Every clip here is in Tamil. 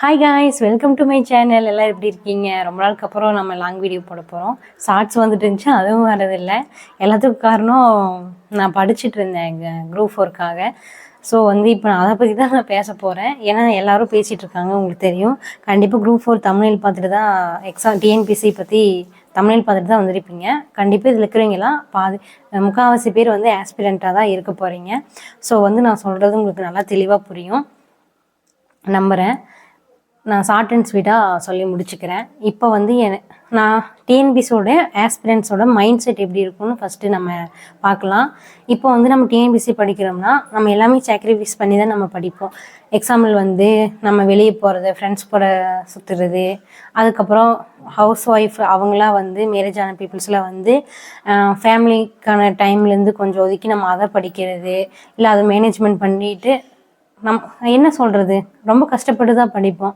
Hi guys welcome to my channel எல்லாம் எப்படி இருக்கீங்க? ரொம்ப நாளுக்கு அப்புறம் நம்ம லாங் வீடியோ போட போகிறோம் ஷார்ட்ஸ் வந்துட்டு இருந்துச்சு அதுவும் வரதில்லை. எல்லாத்துக்கும் காரணம் நான் படிச்சுட்டு இருந்தேன் குரூப் ஃபோர்க்காக ஸோ வந்து இப்போ நான் அதை பற்றி தான் நான் பேச போகிறேன் ஏன்னா எல்லோரும் பேசிகிட்டு இருக்காங்க உங்களுக்கு தெரியும். கண்டிப்பாக குரூப் ஃபோர் தமிழில் பார்த்துட்டு தான் எக்ஸாம் டிஎன்பிசி பற்றி தமிழில் பார்த்துட்டு தான் வந்திருப்பீங்க. கண்டிப்பாக இதில் இருக்கிறவங்களாம் பாதி முக்கால்வாசி பேர் வந்து ஆஸ்பிரண்ட்டாக தான் இருக்க போகிறீங்க ஸோ வந்து நான் சொல்கிறது உங்களுக்கு நல்லா தெளிவாக புரியும். நம்புகிறேன் நான் ஷார்ட் அண்ட் ஸ்வீட்டாக சொல்லி முடிச்சுக்கிறேன். இப்போ வந்து என நான் டிஎன்பிசியோட ஆஸ்பிரண்ட்ஸோட மைண்ட் செட் எப்படி இருக்கும்னு ஃபஸ்ட்டு நம்ம பார்க்கலாம். இப்போ வந்து நம்ம டிஎன்பிசி படிக்கிறோம்னா நம்ம எல்லாமே சாக்ரிஃபைஸ் பண்ணி தான் நம்ம படிப்போம். எக்ஸாம்பிள் வந்து நம்ம வெளியே போகிறது ஃப்ரெண்ட்ஸ் கூட சுற்றுறது அதுக்கப்புறம் ஹவுஸ் ஒய்ஃப் அவங்களாம் வந்து மேரேஜ் ஆன பீப்புள்ஸ்லாம் வந்து ஃபேமிலிக்கான டைம்லேருந்து கொஞ்சம் ஒதுக்கி நம்ம அதை படிக்கிறது இல்லை அதை மேனேஜ்மெண்ட் பண்ணிட்டு நம் என்ன சொல்கிறது ரொம்ப கஷ்டப்பட்டு தான் படிப்போம்.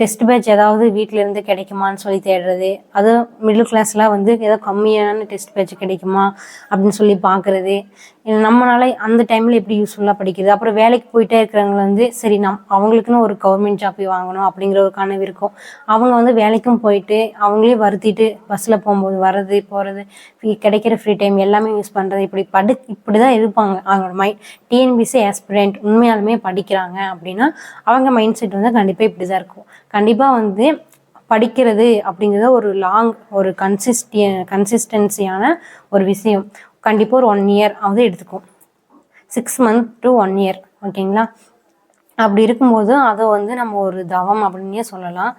டெஸ்ட் பேட்ச் ஏதாவது வீட்டிலேருந்து கிடைக்குமான்னு சொல்லி தேடுறது. அதுவும் மிடில் கிளாஸ்லாம் வந்து ஏதோ கம்மியான டெஸ்ட் பேட்ச் கிடைக்குமா அப்படின்னு சொல்லி பார்க்குறது நம்மளால அந்த டைமில் எப்படி யூஸ்ஃபுல்லாக படிக்கிறது? அப்புறம் வேலைக்கு போயிட்டே இருக்கிறவங்க வந்து சரி நம் அவங்களுக்குன்னு ஒரு கவர்மெண்ட் ஜாப் வாங்கணும் அப்படிங்கிற ஒரு கனவு இருக்கும். அவங்க வந்து வேலைக்கும் போயிட்டு அவங்களே வருத்திட்டு பஸ்ஸில் போகும்போது வர்றது போகிறது கிடைக்கிற ஃப்ரீ டைம் எல்லாமே யூஸ் பண்ணுறது இப்படி படி இப்படி தான் இருப்பாங்க. அவங்களோட மைண்ட் டிஎன்பிசி ஆஸ்பிரண்ட் உண்மையாலுமே படிக்கிறாங்க அப்படின்னா அவங்க மைண்ட் செட் வந்து கண்டிப்பாக இப்படி தான் இருக்கும். கண்டிப்பாக வந்து படிக்கிறது அப்படிங்கிறது ஒரு லாங் ஒரு கன்சிஸ்டிய கன்சிஸ்டன்சியான ஒரு விஷயம். கண்டிப்பாக ஒரு ஒன் இயர் வந்து எடுத்துக்கும். Six month to one year ஓகேங்களா அப்படி இருக்கும்போது அதை வந்து நம்ம ஒரு தவம் அப்படின்னே சொல்லலாம்.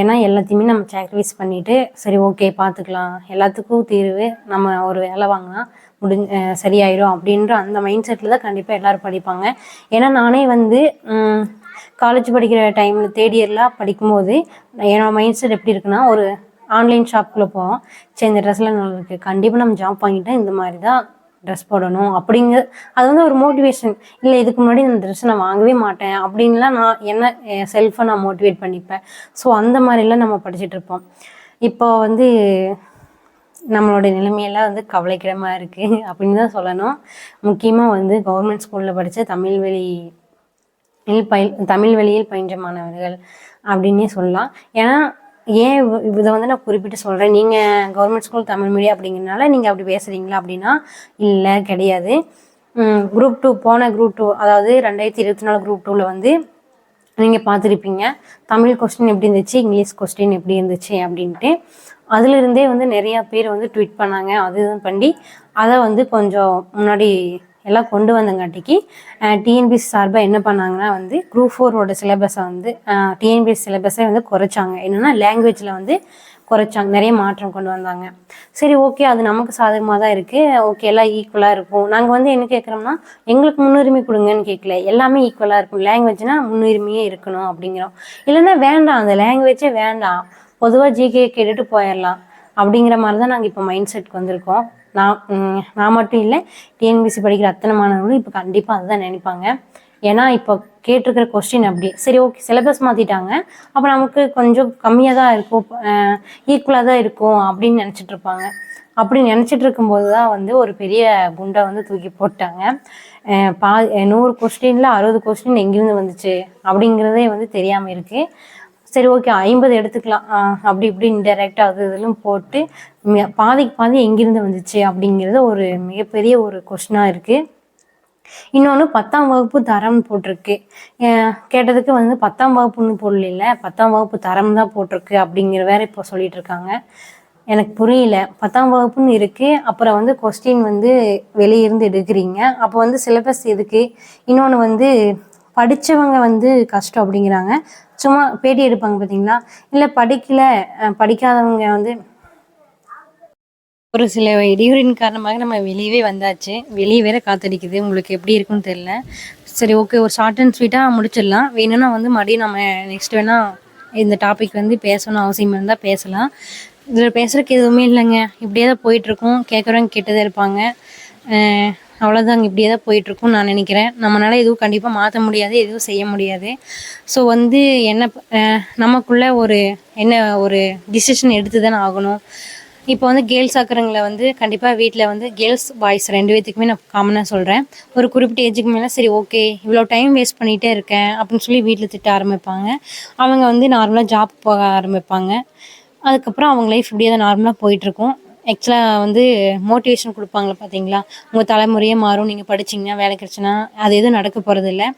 ஏன்னா எல்லாத்தையுமே நம்ம சாக்ரிஃபைஸ் பண்ணிவிட்டு சரி ஓகே பார்த்துக்கலாம் எல்லாத்துக்கும் தீர்வு நம்ம ஒரு வேலை வாங்கினா முடிஞ்ச சரியாயிடும் அப்படின்ற அந்த மைண்ட் செட்டில் தான் கண்டிப்பாக எல்லோரும் படிப்பாங்க. ஏன்னா நானே வந்து காலேஜ் படிக்கிற டைமில் தேர்ட் இயர்லாம் படிக்கும்போது என்னோட மைண்ட் செட் எப்படி இருக்குன்னா ஒரு ஆன்லைன் ஷாப்புக்குள்ளே போவோம். சரி இந்த ட்ரெஸ்லாம் நல்லா இருக்குது கண்டிப்பாக நம்ம ஜாப் வாங்கிட்டா இந்த மாதிரி தான் ட்ரெஸ் போடணும். அப்படிங்க அது வந்து ஒரு மோட்டிவேஷன் இல்லை இதுக்கு முன்னாடி இந்த ட்ரெஸ் நான் வாங்கவே மாட்டேன் அப்படின்லாம் நான் என்ன செல்ஃபை நான் மோட்டிவேட் பண்ணிப்பேன். ஸோ அந்த மாதிரிலாம் நம்ம படிச்சுட்டு இருப்போம். இப்போ வந்து நம்மளோட நிலைமையெல்லாம் வந்து கவலைக்கிடமாக இருக்குது அப்படின்னு தான் சொல்லணும். முக்கியமாக வந்து கவர்மெண்ட் ஸ்கூலில் படித்த தமிழ் வழி பயில் தமிழ் வழியில் பயின்ற மாணவர்கள் அப்படின்னே சொல்லலாம். ஏன்னா ஏன் இதை வந்து நான் குறிப்பிட்டு சொல்கிறேன் நீங்கள் கவர்மெண்ட் ஸ்கூல் தமிழ் மீடியம் அப்படிங்கிறனால நீங்கள் அப்படி பேசுகிறீங்களா அப்படின்னா இல்லை கிடையாது. குரூப் டூ போன குரூப் டூ அதாவது ரெண்டாயிரத்தி இருபத்தி நாலு குரூப் டூவில் வந்து நீங்கள் பார்த்துருப்பீங்க. தமிழ் கொஸ்டின் எப்படி இருந்துச்சு? இங்கிலீஷ் கொஸ்டின் எப்படி இருந்துச்சு? அப்படின்ட்டு. அதிலிருந்தே வந்து நிறையா பேர் வந்து ட்வீட் பண்ணாங்க. அது பண்ணி அதை வந்து கொஞ்சம் முன்னாடி எல்லாம் கொண்டு வந்தங்காட்டிக்கு டிஎன்பிஎஸ் சார்பாக என்ன பண்ணாங்கன்னா வந்து குரூப் ஃபோரோட சிலபஸை வந்து டிஎன்பிஎஸ் சிலபஸை வந்து குறைச்சாங்க. என்னென்னா லாங்குவேஜில் வந்து குறைச்சாங்க. நிறைய மாற்றம் கொண்டு வந்தாங்க. சரி ஓகே அது நமக்கு சாதகமாக தான் இருக்குது ஓகே எல்லாம் ஈக்குவலாக இருக்கும். நாங்கள் வந்து என்ன கேட்குறோம்னா எங்களுக்கு முன்னுரிமை கொடுங்கன்னு கேட்கல. எல்லாமே ஈக்குவலாக இருக்கும். லாங்குவேஜ்னா முன்னுரிமையே இருக்கணும் அப்படிங்கிறோம். இல்லைன்னா வேண்டாம். அந்த லாங்குவேஜே வேண்டாம். பொதுவாக ஜிகே கேட்டுட்டு போயிடலாம். அப்படிங்கிற மாதிரி தான் நாங்கள் இப்போ மைண்ட் செட்க்கு வந்திருக்கோம். நான் நான் மட்டும் இல்லை டிஎன்பிசி படிக்கிற அத்தனை மாணவர்களும் இப்போ கண்டிப்பாக அதுதான் நினைப்பாங்க. ஏன்னா இப்போ கேட்டிருக்கிற கொஸ்டின் அப்படி. சரி ஓகே சிலபஸ் மாற்றிட்டாங்க அப்போ நமக்கு கொஞ்சம் கம்மியாக தான் இருக்கும். ஈக்குவலாக தான் இருக்கும் அப்படின்னு நினச்சிட்டு இருப்பாங்க. அப்படி நினச்சிட்டு இருக்கும்போது தான் வந்து ஒரு பெரிய குண்டை வந்து தூக்கி போட்டாங்க. பா நூறு கொஸ்டினில் அறுபது கொஸ்டின் எங்கேருந்து வந்துச்சு? அப்படிங்கிறதே வந்து தெரியாமல் இருக்குது சரி ஓகே ஐம்பது எடுத்துக்கலாம். அப்படி இப்படி இன்டெரக்டாக அது இதெல்லாம் போட்டு பாதிக்கு பாதி எங்கிருந்து வந்துச்சு அப்படிங்கிறது ஒரு மிகப்பெரிய ஒரு கொஸ்டினாக இருக்குது இன்னொன்று பத்தாம் வகுப்பு தரம் போட்டிருக்கு. கேட்டதுக்கு வந்து பத்தாம் வகுப்புன்னு போடல பத்தாம் வகுப்பு தரம் தான் போட்டிருக்கு அப்படிங்கிற வேற இப்போ சொல்லிட்டு இருக்காங்க. எனக்கு புரியல. பத்தாம் வகுப்புன்னு இருக்குது அப்புறம் வந்து கொஸ்டின் வந்து வெளியிருந்து எடுக்கிறீங்க. அப்போ வந்து சிலபஸ் எதுக்கு? இன்னொன்று வந்து படித்தவங்க வந்து கஷ்டம் அப்படிங்கிறாங்க. சும்மா பேட்டி எடுப்பாங்க பார்த்தீங்களா இல்லை படிக்கல படிக்காதவங்க வந்து ஒரு சில இடையூறின் காரணமாக நம்ம வெளியவே வந்தாச்சு. வெளியே வேற காத்தடிக்குது. உங்களுக்கு எப்படி இருக்குன்னு தெரியல. சரி ஓகே ஒரு ஷார்ட் அண்ட் ஸ்வீட்டாக முடிச்சிடலாம். வேணும்னா வந்து மறுபடியும் நம்ம நெக்ஸ்ட் வேணா இந்த டாபிக் வந்து பேசணும் அவசியம் இருந்தால் பேசலாம். இதில் பேசுறதுக்கு எதுவுமே இல்லைங்க. இப்படியே தான் போயிட்டுருக்கோம் கேட்குறவங்க கெட்டதே இருப்பாங்க. அவ்வளோதாங்க இப்படியே தான் போயிட்டுருக்கும்னு நான் நினைக்கிறேன். நம்மளால் எதுவும் கண்டிப்பாக மாற்ற முடியாது எதுவும் செய்ய முடியாது. ஸோ வந்து என்ன நமக்குள்ளே நமக்குள்ள ஒரு என்ன ஒரு டிசிஷன் எடுத்து தானே ஆகணும். இப்போ வந்து கேர்ள்ஸ் ஆக்குறவங்கள வந்து கண்டிப்பாக வீட்டில் வந்து கேர்ள்ஸ் பாய்ஸ் ரெண்டு பேத்துக்குமே நான் காமனாக சொல்கிறேன் ஒரு குறிப்பிட்ட ஏஜுக்கு மேலே சரி ஓகே இவ்வளோ டைம் வேஸ்ட் பண்ணிகிட்டே இருக்கேன் அப்படின்னு சொல்லி வீட்டில் திட்ட ஆரம்பிப்பாங்க. அவங்க வந்து நார்மலாக ஜாப் போக ஆரம்பிப்பாங்க. அதுக்கப்புறம் அவங்க லைஃப் இப்படியே தான் நார்மலாக போயிட்டுருக்கும். ஆக்சுவலாக வந்து மோட்டிவேஷன் கொடுப்பாங்களே பார்த்தீங்களா உங்கள் தலைமுறையே மாறும். நீங்கள் படிச்சிங்கன்னா வேலை கிடச்சினா அது எதுவும் நடக்க போகிறது இல்லை.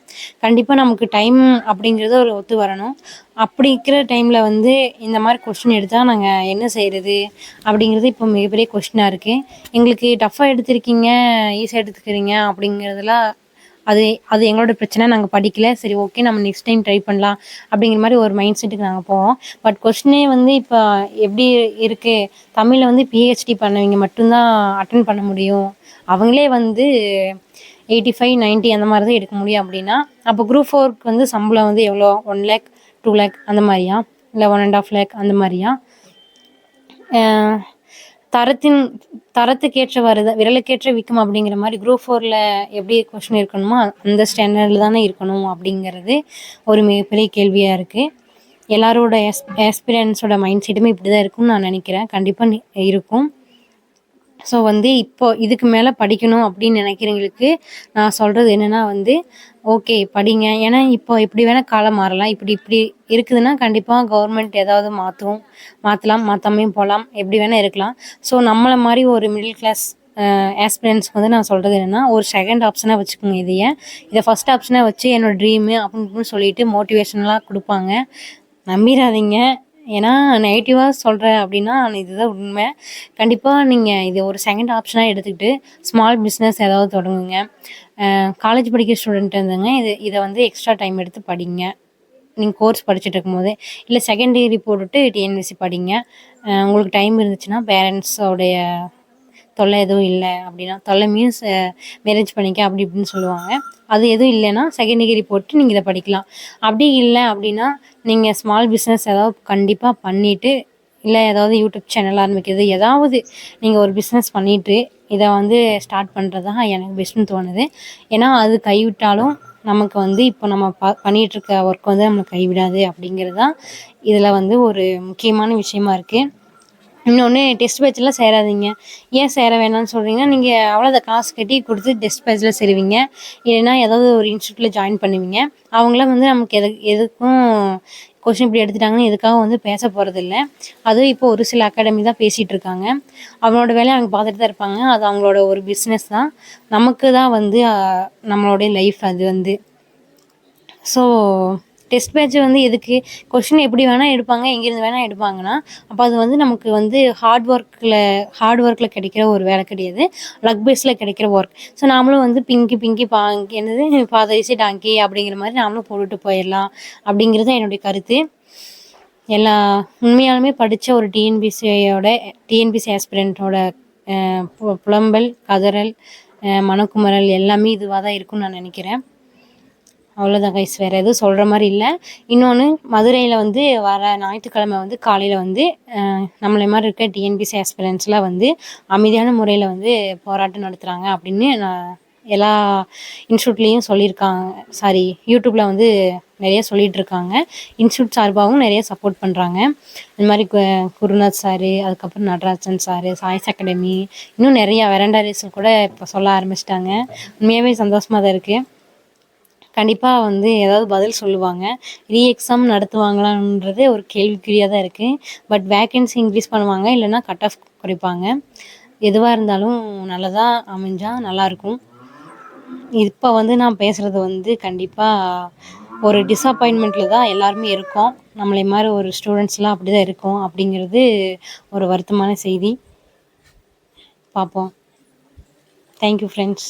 கண்டிப்பாக நமக்கு டைம் அப்படிங்கிறது ஒரு ஒத்து வரணும். அப்படி இருக்கிற டைமில் வந்து இந்த மாதிரி கொஸ்டின் எடுத்தால் நாங்கள் என்ன செய்கிறது அப்படிங்கிறது இப்போ மிகப்பெரிய கொஸ்டினாக இருக்குது எங்களுக்கு டஃப்பாக எடுத்திருக்கீங்க ஈஸியாக எடுத்துக்கிறீங்க அப்படிங்கிறதுலாம் அது அது எங்களோட பிரச்சனை நாங்கள் படிக்கல. சரி ஓகே நம்ம நெக்ஸ்ட் டைம் ட்ரை பண்ணலாம். அப்படிங்கிற மாதிரி ஒரு மைண்ட் செட்டுக்கு நாங்கள் போவோம். பட் கொஸ்டினே வந்து இப்போ எப்படி இருக்குது தமிழில் வந்து பிஹெச்டி பண்ணவங்க மட்டும்தான் அட்டன் பண்ண முடியும். அவங்களே வந்து எயிட்டி ஃபைவ் நைன்ட்டி அந்த மாதிரி தான் எடுக்க முடியும் அப்படின்னா அப்போ குரூப் ஃபோருக்கு வந்து சம்பளம் வந்து எவ்வளோ? ஒன் லேக் டூ லேக் அந்த மாதிரியா? இல்லை ஒன் அண்ட் ஆஃப் லேக் அந்த மாதிரியா? தரத்தின் தரத்துக்கேற்ற வருது விரலுக்கேற்ற விற்கும் அப்படிங்கிற மாதிரி குரூப் ஃபோரில் எப்படி கொஷின் இருக்கணுமோ அந்த ஸ்டாண்டர்டில் தானே இருக்கணும் அப்படிங்கிறது ஒரு மிகப்பெரிய கேள்வியாக இருக்குது எல்லாரோட எஸ் எக்ஸ்பீரியன்ஸோட மைண்ட் செட்டுமே இப்படி தான் இருக்கும்னு நான் நினைக்கிறேன். கண்டிப்பாக இருக்கும். ஸோ வந்து இப்போ இதுக்கு மேலே படிக்கணும் அப்படின்னு நினைக்கிறவங்களுக்கு நான் சொல்கிறது என்னென்னா வந்து ஓகே படிங்க. ஏன்னா இப்போ இப்படி வேணால் காலம் மாறலாம். இப்படி இப்படி இருக்குதுன்னா கண்டிப்பாக கவர்மெண்ட் ஏதாவது மாற்றும் மாற்றலாம் மாற்றாமையும் போகலாம் எப்படி வேணால் இருக்கலாம். ஸோ நம்மளை மாதிரி ஒரு மிடில் கிளாஸ் ஆஸ்பிரன்ஸ்க்கு வந்து நான் சொல்கிறது என்னென்னா ஒரு செகண்ட் ஆப்ஷனாக வச்சுக்கோங்க இதையே. இதை ஃபஸ்ட் ஆப்ஷனாக வச்சு என்னோடய ட்ரீமு அப்படின்னு சொல்லிட்டு மோட்டிவேஷனலாக கொடுப்பாங்க. நம்பிடாதீங்க ஏன்னா நெகட்டிவாக சொல்கிறேன் அப்படின்னா இதுதான் உண்மை. கண்டிப்பாக நீங்கள் இது ஒரு செகண்ட் ஆப்ஷனாக எடுத்துக்கிட்டு ஸ்மால் பிஸ்னஸ் ஏதாவது தொடங்குங்க. காலேஜ் படிக்கிற ஸ்டூடெண்ட் இருந்தங்க இது இதை வந்து எக்ஸ்ட்ரா டைம் எடுத்து படிங்க. நீங்கள் கோர்ஸ் படிச்சுட்டு இருக்கும்போது இல்லை செகண்ட் டிகிரி போட்டுட்டு டிஎன்பிசி படிங்க. உங்களுக்கு டைம் இருந்துச்சுன்னா பேரண்ட்ஸோடைய தொல்லை எதுவும் இல்லை அப்படின்னா தொல்லை மீன்ஸ் மேரேஜ் பண்ணிக்க அப்படி இப்படின்னு சொல்லுவாங்க. அது எதுவும் இல்லைன்னா செகண்ட் டிகிரி போட்டு நீங்கள் இதை படிக்கலாம். அப்படி இல்லை அப்படின்னா நீங்கள் ஸ்மால் பிஸ்னஸ் ஏதாவது கண்டிப்பாக பண்ணிவிட்டு இல்லை ஏதாவது யூடியூப் சேனல் ஆரம்பிக்கிறது ஏதாவது நீங்கள் ஒரு பிஸ்னஸ் பண்ணிவிட்டு இதை வந்து ஸ்டார்ட் பண்ணுறது தான் எனக்கு பெஸ்ட்டுன்னு தோணுது. ஏன்னா அது கைவிட்டாலும் நமக்கு வந்து இப்போ நம்ம ப பண்ணிகிட்ருக்க ஒர்க் வந்து நம்மளை கைவிடாது அப்படிங்கிறது தான் இதில் வந்து ஒரு முக்கியமான விஷயமா இருக்குது இன்னொன்று டெஸ்ட் பேட்ச்லாம் சேராதீங்க. ஏன் சேர வேணாம்னு சொல்கிறீங்கன்னா நீங்கள் அவ்வளோதான் காசு கட்டி கொடுத்து டெஸ்ட் பேட்சில் சேருவீங்க. இல்லைன்னா ஏதாவது ஒரு இன்ஸ்டியூட்டில் ஜாயின் பண்ணுவீங்க. அவங்களாம் வந்து நமக்கு எது எதுக்கும் கொஷின் இப்படி எடுத்துட்டாங்கன்னு எதுக்காக வந்து பேச போகிறதில்ல அதுவும் இப்போ ஒரு சில அகாடமி தான் பேசிகிட்டு இருக்காங்க. அவங்களோட வேலையை அவங்க பார்த்துட்டு தான் இருப்பாங்க. அது அவங்களோட ஒரு பிஸ்னஸ் தான். நமக்கு தான் வந்து நம்மளுடைய லைஃப் அது வந்து. ஸோ டெஸ்ட் பேட்ச் வந்து எதுக்கு? கொஷின் எப்படி வேணால் எடுப்பாங்க எங்கேருந்து வேணால் எடுப்பாங்கன்னா அப்போ அது வந்து நமக்கு வந்து ஹார்ட் ஒர்க்கில் ஹார்ட் ஒர்க்கில் கிடைக்கிற ஒரு வேலை கிடையாது. லக் பேஸில் கிடைக்கிற ஒர்க் ஸோ நாமளும் வந்து பிங்கி பிங்கி பா என்னது? பாதரிசி டாங்கி அப்படிங்கிற மாதிரி நாமளும் போட்டுட்டு போயிடலாம் அப்படிங்கிறது என்னுடைய கருத்து. எல்லா உண்மையாலுமே படித்த ஒரு டிஎன்பிசியோட டிஎன்பிசி ஆஸ்பிரண்ட்டோட புலம்பல் கதறல் மனக்குமரல் எல்லாமே இதுவாக தான் இருக்கும்னு நான் நினைக்கிறேன். அவ்வளோதான் கைஸ் வேறு எதுவும் சொல்கிற மாதிரி இல்லை. இன்னொன்று மதுரையில் வந்து வர ஞாயிற்றுக்கிழமை வந்து காலையில் வந்து நம்மளை மாதிரி இருக்க டிஎன்பிசி ஆஸ்பிரன்ஸ்லாம் வந்து அமைதியான முறையில் வந்து போராட்டம் நடத்துகிறாங்க அப்படின்னு நான் எல்லா இன்ஸ்டியூட்லேயும் சொல்லியிருக்காங்க. சாரி யூடியூப்பில் வந்து நிறைய சொல்லிகிட்டு இருக்காங்க. இன்ஸ்டியூட் சார்பாகவும் நிறைய சப்போர்ட் பண்ணுறாங்க இந்த மாதிரி குருநாத் சார் அதுக்கப்புறம் நடராஜன் சார் சாய்ஸ் அகாடமி இன்னும் நிறையா வெரண்டா ரேஸில் கூட இப்போ சொல்ல ஆரம்பிச்சிட்டாங்க. உண்மையாகவே சந்தோஷமாக தான் இருக்குது கண்டிப்பாக வந்து ஏதாவது பதில் சொல்லுவாங்க. ரீ எக்ஸாம் நடத்துவாங்களான்றது ஒரு கேள்விக்குறியாக தான் இருக்குது பட் வேக்கன்சி இன்க்ரீஸ் பண்ணுவாங்க இல்லைன்னா கட் ஆஃப் குறைப்பாங்க. எதுவாக இருந்தாலும் நல்லதாக அமைஞ்சால் நல்லாயிருக்கும். இப்போ வந்து நான் பேசுகிறது வந்து கண்டிப்பாக ஒரு டிஸப்பாயின்மெண்ட்டில் தான் எல்லாருமே இருக்கோம். நம்மளை மாதிரி ஒரு ஸ்டூடெண்ட்ஸ்லாம் அப்படி தான் இருக்கோம் அப்படிங்கிறது ஒரு வருத்தமான செய்தி. பார்ப்போம். Thank you friends